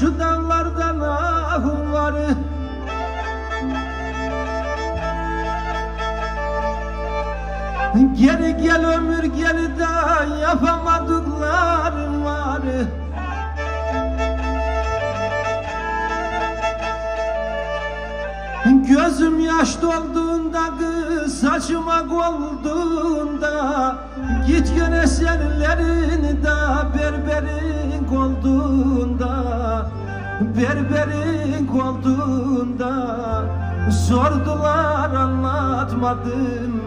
şu dağlardan ahım var Geri gel ömür geri de yapamadıklarım var. Gözüm yaş dolduğunda kız saçıma olduğunda Git gene senlerin de berberin olduğunda Berberin olduğunda Sordular anlatmadım.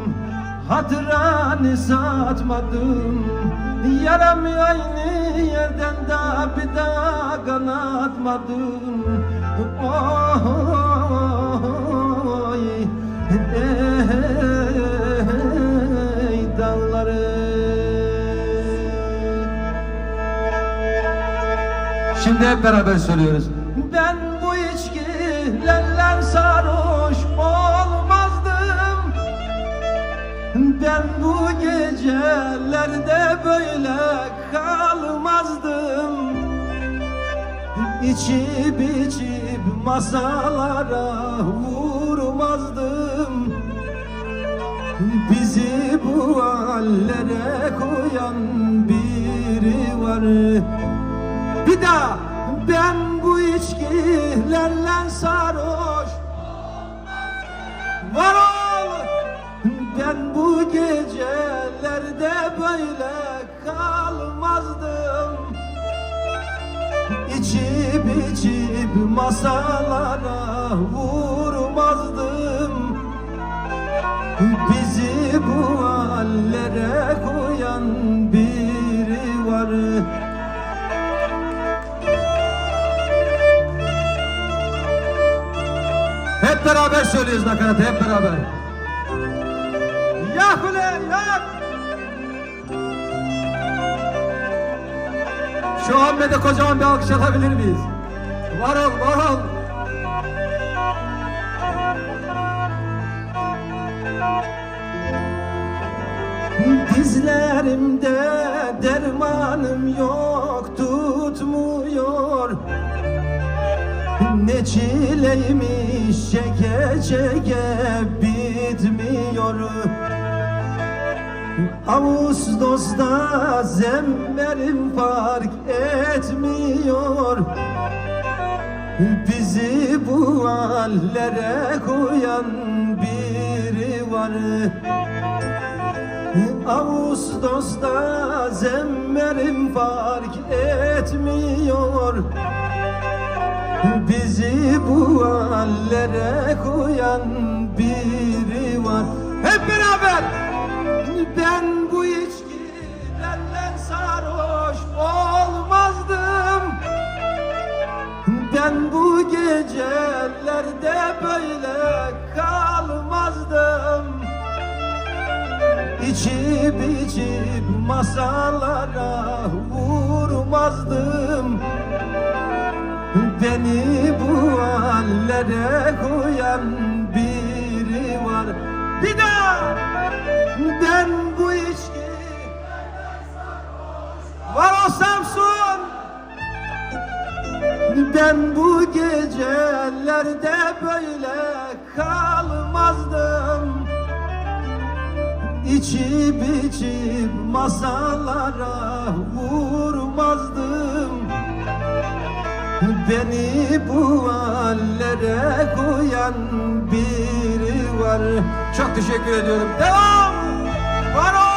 Hatıranı satmadım Yaram aynı yerden de bir daha kanatmadım. Oy Şimdi hep beraber söylüyoruz. Ben bu içkilerle sarhoş olmazdım. Ben bu gecelerde böyle kalmazdım. İçip içip masalara vurmazdım. Bizi bu hallere koyan biri var. Bir daha ben bu içkilerle sarhoş Var ol. Ben bu gecelerde böyle kalmazdım. İçip içip masalara vurmazdım. Bizi bu hallere koyan biri var Hep beraber söylüyoruz nakaratı hep beraber. Yak ulan yak! Şu Ahmet'e kocaman bir alkış alabilir miyiz? Var ol, var ol. Dizlerimde dermanım yok Çileymiş çeke çeke bitmiyor. Ağustos'ta zemberim fark etmiyor. Bizi bu hallere koyan biri var. Ağustos'ta zemmerim fark etmiyor Bizi bu hallere koyan biri var. Hep beraber! Ben bu içkilerle sarhoş olmazdım. Ben bu gecelerde böyle kalmazdım. İçip içip masalara vurmazdım Beni bu hallere koyan biri var. Bir daha ben bu içki Var o Samsun Ben bu gecelerde böyle kalmazdım. İçip içip masalara vurmazdım Beni bu hallere koyan biri var Çok teşekkür ediyorum. Devam! Var ol!